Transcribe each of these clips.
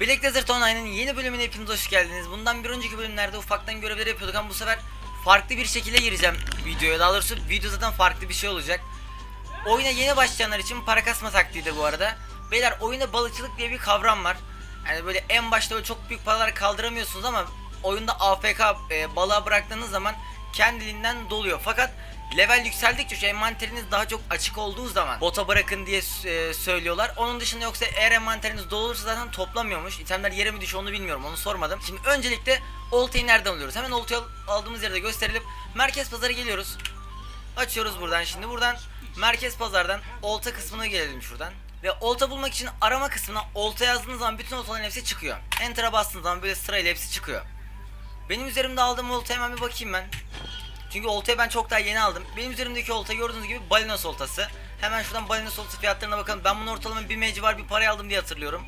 Black Desert Online'ın yeni bölümüne hepiniz hoş geldiniz. Bundan bir önceki bölümlerde ufaktan görevleri yapıyorduk ama bu sefer farklı bir şekilde gireceğim videoya. Daha doğrusu video zaten farklı bir şey olacak. Oyuna yeni başlayanlar için para kasma taktiği de bu arada. Beyler oyunda balıkçılık diye bir kavram var. Yani böyle en başta böyle çok büyük paralar kaldıramıyorsunuz ama oyunda AFK e, balığa bıraktığınız zaman kendiliğinden doluyor. Fakat level yükseldikçe şu envanteriniz daha çok açık olduğu zaman bota bırakın diye e, söylüyorlar. Onun dışında yoksa eğer envanteriniz dolu olursa zaten toplamıyormuş. İtemler yere mi düşüyor onu bilmiyorum onu sormadım. Şimdi öncelikle oltayı nereden alıyoruz? Hemen oltayı al- aldığımız yerde gösterelim. Merkez pazarı geliyoruz. Açıyoruz buradan şimdi. Buradan merkez pazardan olta kısmına gelelim şuradan. Ve olta bulmak için arama kısmına olta yazdığınız zaman bütün oltaların hepsi çıkıyor. Enter'a bastığınız zaman böyle sırayla hepsi çıkıyor. Benim üzerimde aldığım oltaya hemen bir bakayım ben. Çünkü oltayı ben çok daha yeni aldım. Benim üzerimdeki olta gördüğünüz gibi balinos oltası. Hemen şuradan balinos oltası fiyatlarına bakalım. Ben bunu ortalama bir meci var bir paraya aldım diye hatırlıyorum.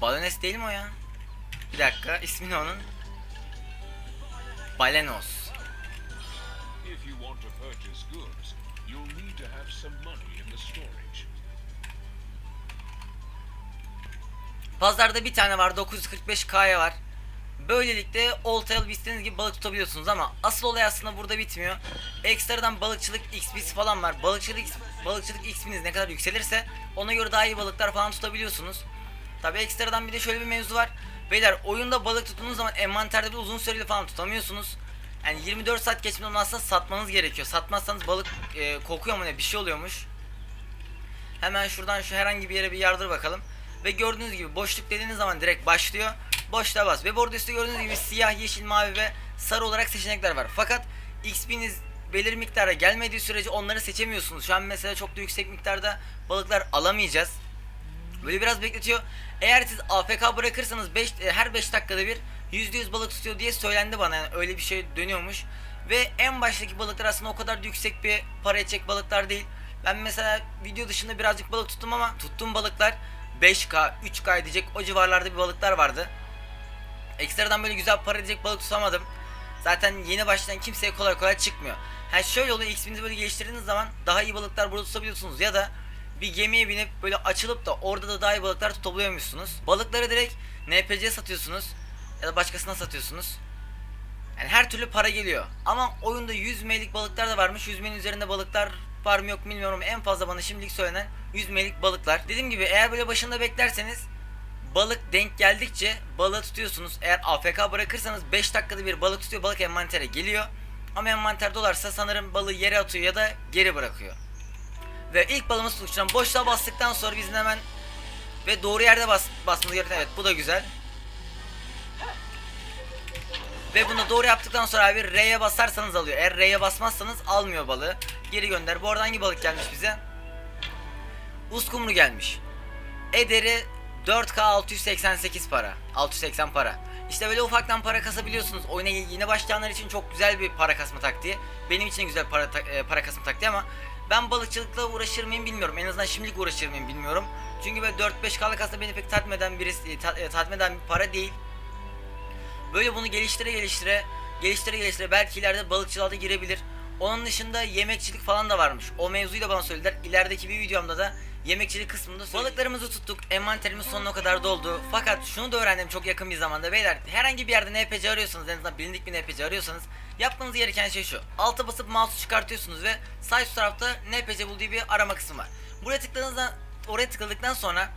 Balones değil mi o ya? Bir dakika ismi ne onun? Balenos. Pazarda bir tane var 945k'ya var. Böylelikle oltaya alıp istediğiniz gibi balık tutabiliyorsunuz ama asıl olay aslında burada bitmiyor. Ekstradan balıkçılık XP'si falan var. Balıkçılık balıkçılık XP'niz ne kadar yükselirse ona göre daha iyi balıklar falan tutabiliyorsunuz. Tabi ekstradan bir de şöyle bir mevzu var. Beyler oyunda balık tuttuğunuz zaman envanterde bir uzun süreli falan tutamıyorsunuz. Yani 24 saat geçmeden aslında satmanız gerekiyor. Satmazsanız balık e, kokuyor mu ne bir şey oluyormuş. Hemen şuradan şu herhangi bir yere bir yardır bakalım. Ve gördüğünüz gibi boşluk dediğiniz zaman direkt başlıyor. Boşluğa bas. Ve burada üstte gördüğünüz gibi siyah, yeşil, mavi ve sarı olarak seçenekler var. Fakat XP'niz belirli miktara gelmediği sürece onları seçemiyorsunuz. Şu an mesela çok da yüksek miktarda balıklar alamayacağız. Böyle biraz bekletiyor. Eğer siz AFK bırakırsanız 5 her 5 dakikada bir %100 balık tutuyor diye söylendi bana. Yani öyle bir şey dönüyormuş. Ve en baştaki balıklar aslında o kadar da yüksek bir para edecek balıklar değil. Ben mesela video dışında birazcık balık tuttum ama tuttuğum balıklar 5K, 3K edecek o civarlarda bir balıklar vardı. Ekstradan böyle güzel para edecek balık tutamadım. Zaten yeni başlayan kimseye kolay kolay çıkmıyor. Ha şöyle oluyor XP'nizi böyle geliştirdiğiniz zaman daha iyi balıklar burada tutabiliyorsunuz ya da bir gemiye binip böyle açılıp da orada da daha iyi balıklar tutabiliyormuşsunuz. Balıkları direkt NPC satıyorsunuz ya da başkasına satıyorsunuz. Yani her türlü para geliyor. Ama oyunda 100 meylik balıklar da varmış. 100 meyin üzerinde balıklar var mı yok bilmiyorum. En fazla bana şimdilik söylenen 100 meylik balıklar. Dediğim gibi eğer böyle başında beklerseniz balık denk geldikçe balığı tutuyorsunuz. Eğer AFK bırakırsanız 5 dakikada bir balık tutuyor. Balık envantere geliyor. Ama envanter dolarsa sanırım balığı yere atıyor ya da geri bırakıyor. Ve ilk balımız tutuşturan boşluğa bastıktan sonra bizim hemen ve doğru yerde bas, basmamız gerekiyor. Evet bu da güzel. Ve bunu doğru yaptıktan sonra abi R'ye basarsanız alıyor. Eğer R'ye basmazsanız almıyor balığı. Geri gönder. Bu arada hangi balık gelmiş bize? Uskumru gelmiş. Ederi 4K 688 para. 680 para. İşte böyle ufaktan para kasabiliyorsunuz. Oyuna yeni başlayanlar için çok güzel bir para kasma taktiği. Benim için güzel para e, para kasma taktiği ama ben balıkçılıkla uğraşır mıyım bilmiyorum. En azından şimdilik uğraşır mıyım bilmiyorum. Çünkü böyle 4-5K'lık aslında beni pek tatmin eden birisi, ta- e, tatmin eden bir para değil. Böyle bunu geliştire geliştire geliştire geliştire belki ileride balıkçılığa da girebilir. Onun dışında yemekçilik falan da varmış. O mevzuyu da bana söylediler. İlerideki bir videomda da yemekçilik kısmında. Balıklarımızı tuttuk. Envanterimiz sonuna kadar doldu. Fakat şunu da öğrendim çok yakın bir zamanda beyler. Herhangi bir yerde NPC arıyorsanız en azından bilindik bir NPC arıyorsanız yapmanız gereken şey şu. Alta basıp mouse'u çıkartıyorsunuz ve sağ üst tarafta NPC bulduğu bir arama kısmı var. Buraya tıkladığınızda oraya tıkladıktan sonra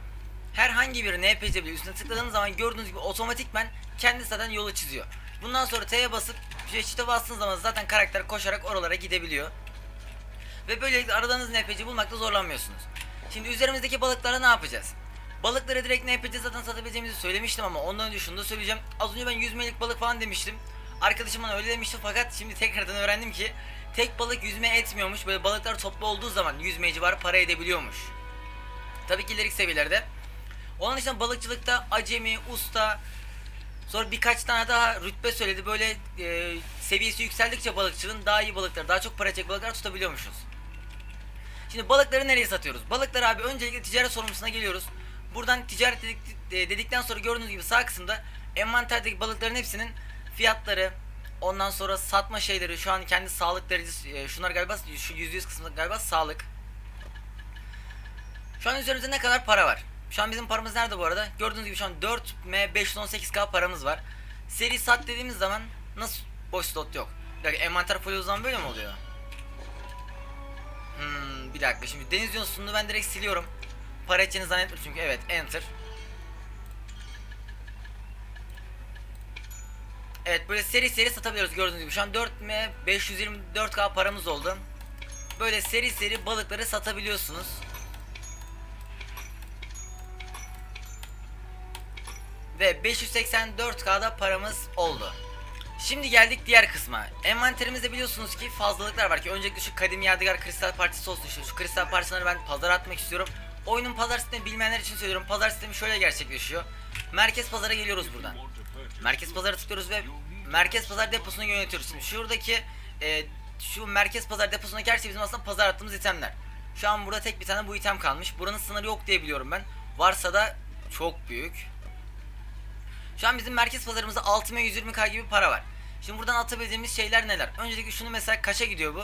herhangi bir NPC bile üstüne tıkladığınız zaman gördüğünüz gibi otomatikmen kendi zaten yolu çiziyor. Bundan sonra T'ye basıp çift'e bastığınız zaman zaten karakter koşarak oralara gidebiliyor. Ve böylelikle aradığınız NPC bulmakta zorlanmıyorsunuz. Şimdi üzerimizdeki balıklara ne yapacağız? Balıkları direkt NPC zaten satabileceğimizi söylemiştim ama ondan önce şunu da söyleyeceğim. Az önce ben 100 melik balık falan demiştim. Arkadaşım bana öyle demişti fakat şimdi tekrardan öğrendim ki tek balık yüzme etmiyormuş. Böyle balıklar toplu olduğu zaman yüzme civarı para edebiliyormuş. Tabii ki ileriki seviyelerde. Onun dışında balıkçılıkta acemi, usta, sonra birkaç tane daha rütbe söyledi. Böyle e, seviyesi yükseldikçe balıkçılığın daha iyi balıklar, daha çok para edecek balıklar tutabiliyormuşuz. Şimdi balıkları nereye satıyoruz? Balıkları abi öncelikle ticaret sorumlusuna geliyoruz. Buradan ticaret dedik, e, dedikten sonra gördüğünüz gibi sağ kısımda envanterdeki balıkların hepsinin fiyatları, ondan sonra satma şeyleri, şu an kendi sağlık derecesi, e, şunlar galiba şu %100 kısmında galiba sağlık. Şu an üzerimizde ne kadar para var? Şu an bizim paramız nerede bu arada? Gördüğünüz gibi şu an 4M 518K paramız var. Seri sat dediğimiz zaman nasıl boş slot yok? Bir dakika envanter folyo böyle mi oluyor? Bir dakika şimdi deniz yunusunu ben direkt siliyorum. Para edeceğini zannetmiyorum çünkü evet enter. Evet böyle seri seri satabiliyoruz gördüğünüz gibi. Şu an 4M 524K paramız oldu. Böyle seri seri balıkları satabiliyorsunuz. Ve 584K'da paramız oldu. Şimdi geldik diğer kısma. Envanterimizde biliyorsunuz ki fazlalıklar var ki öncelikle şu kadim yadigar kristal partisi olsun işte şu kristal parçaları ben pazara atmak istiyorum. Oyunun pazar sistemi bilmeyenler için söylüyorum. Pazar sistemi şöyle gerçekleşiyor. Merkez pazara geliyoruz buradan. Merkez pazara tıklıyoruz ve merkez pazar deposunu yönetiyoruz. Şimdi şuradaki e, şu merkez pazar deposundaki her şey bizim aslında pazar attığımız itemler. Şu an burada tek bir tane bu item kalmış. Buranın sınırı yok diye biliyorum ben. Varsa da çok büyük. Şu an bizim merkez pazarımızda 6 120k gibi para var. Şimdi buradan atabildiğimiz şeyler neler? Öncelikle şunu mesela kaça gidiyor bu?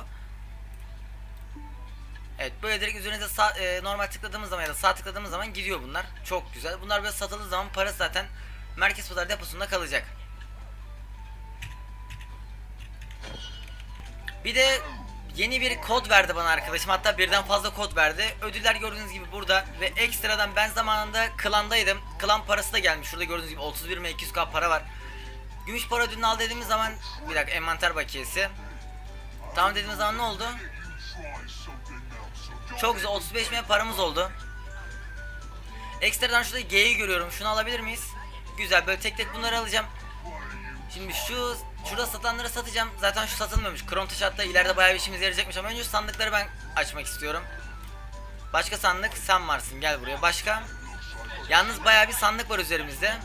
Evet böyle direkt üzerinize sağ, e, normal tıkladığımız zaman ya da sağ tıkladığımız zaman gidiyor bunlar. Çok güzel. Bunlar böyle satıldığı zaman parası zaten merkez pazar deposunda kalacak. Bir de yeni bir kod verdi bana arkadaşım. Hatta birden fazla kod verdi. Ödüller gördüğünüz gibi burada ve ekstradan ben zamanında klandaydım. Klan parası da gelmiş. Şurada gördüğünüz gibi 31 mi 200k para var. Gümüş para ödülünü al dediğimiz zaman bir dakika envanter bakiyesi. Tamam dediğimiz zaman ne oldu? Çok güzel 35 bin paramız oldu. Ekstradan şurada G'yi görüyorum. Şunu alabilir miyiz? Güzel böyle tek tek bunları alacağım. Şimdi şu şurada satanları satacağım. Zaten şu satılmamış. Krom taşı hatta ileride bayağı bir işimize yarayacakmış ama önce sandıkları ben açmak istiyorum. Başka sandık sen varsın gel buraya. Başka? Yalnız bayağı bir sandık var üzerimizde.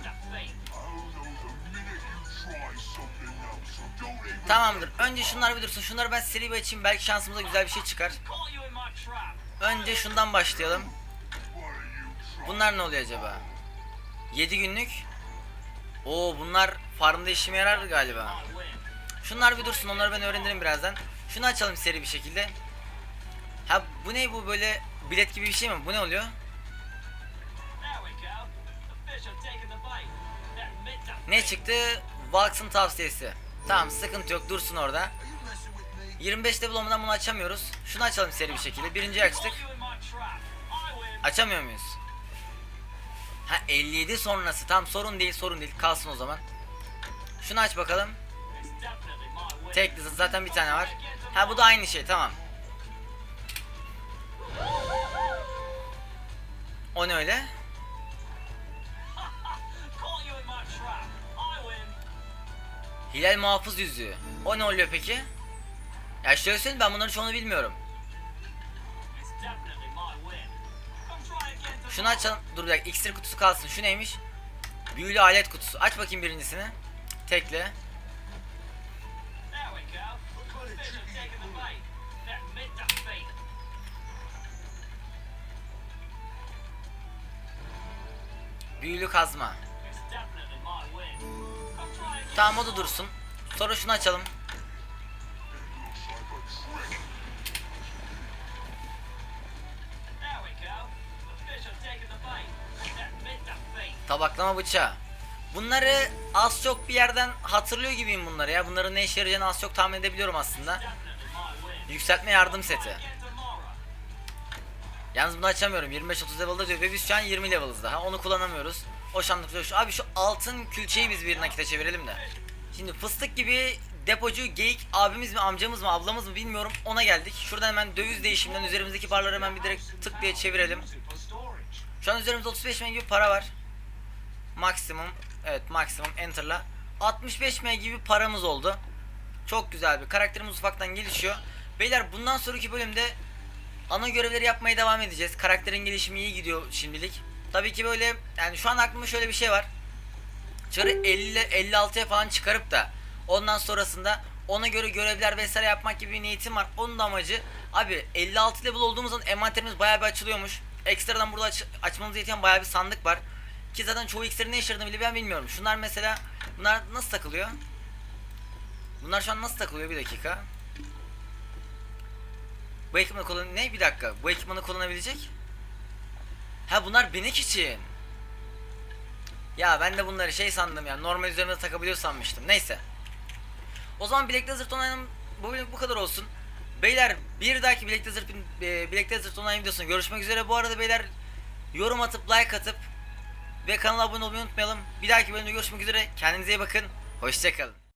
Tamamdır. Önce şunlar bir dursun. Şunları ben seri bir açayım. Belki şansımıza güzel bir şey çıkar. Önce şundan başlayalım. Bunlar ne oluyor acaba? 7 günlük. Oo bunlar farmda işime yarar galiba. Şunlar bir dursun. Onları ben öğrenirim birazdan. Şunu açalım seri bir şekilde. Ha bu ne bu böyle bilet gibi bir şey mi? Bu ne oluyor? Ne çıktı? Valks'ın tavsiyesi. Tamam sıkıntı yok dursun orada. 25 level olmadan bunu açamıyoruz. Şunu açalım seri bir şekilde. Birinciyi açtık. Açamıyor muyuz? Ha 57 sonrası. Tamam sorun değil sorun değil. Kalsın o zaman. Şunu aç bakalım. Tek zaten bir tane var. Ha bu da aynı şey tamam. O ne öyle? Hilal muhafız yüzüğü. O ne oluyor peki? Ya şöyle söyleyeyim ben bunların çoğunu bilmiyorum. Şunu açalım. Dur bir dakika iksir kutusu kalsın. Şu neymiş? Büyülü alet kutusu. Aç bakayım birincisini. Tekle. Büyülü kazma. Tamam o da dursun. Sonra şunu açalım. Tabaklama bıçağı. Bunları az çok bir yerden hatırlıyor gibiyim bunları ya. Bunların ne işe yarayacağını az çok tahmin edebiliyorum aslında. Yükseltme yardım seti. Yalnız bunu açamıyorum. 25-30 level'da diyor ve biz şu an 20 level'ız daha. Onu kullanamıyoruz. O şanlık şu. Abi şu altın külçeyi biz bir nakite çevirelim de. Şimdi fıstık gibi depocu geyik abimiz mi amcamız mı ablamız mı bilmiyorum ona geldik. Şuradan hemen döviz değişiminden üzerimizdeki barları hemen bir direkt tık diye çevirelim. Şu an üzerimizde 35 M gibi para var. Maksimum evet maksimum enter'la 65 M gibi paramız oldu. Çok güzel bir karakterimiz ufaktan gelişiyor. Beyler bundan sonraki bölümde ana görevleri yapmaya devam edeceğiz. Karakterin gelişimi iyi gidiyor şimdilik. Tabii ki böyle yani şu an aklımda şöyle bir şey var. Çarı 50 56'ya falan çıkarıp da ondan sonrasında ona göre görevler vesaire yapmak gibi bir niyetim var. Onun da amacı abi 56 level olduğumuz zaman envanterimiz bayağı bir açılıyormuş. Ekstradan burada aç, açmamız yeten bayağı bir sandık var. Ki zaten çoğu iksirin ne işe bile ben bilmiyorum. Şunlar mesela bunlar nasıl takılıyor? Bunlar şu an nasıl takılıyor bir dakika. Bu ekipmanı kullan ne bir dakika. Bu ekipmanı kullanabilecek? Ha bunlar benik için. Ya ben de bunları şey sandım ya normal üzerinde takabiliyor sanmıştım. Neyse. O zaman Black Desert Online'ın bu bölüm bu kadar olsun. Beyler bir dahaki Black Desert, e, Black Desert Online videosunda görüşmek üzere. Bu arada beyler yorum atıp like atıp ve kanala abone olmayı unutmayalım. Bir dahaki bölümde görüşmek üzere. Kendinize iyi bakın. Hoşçakalın.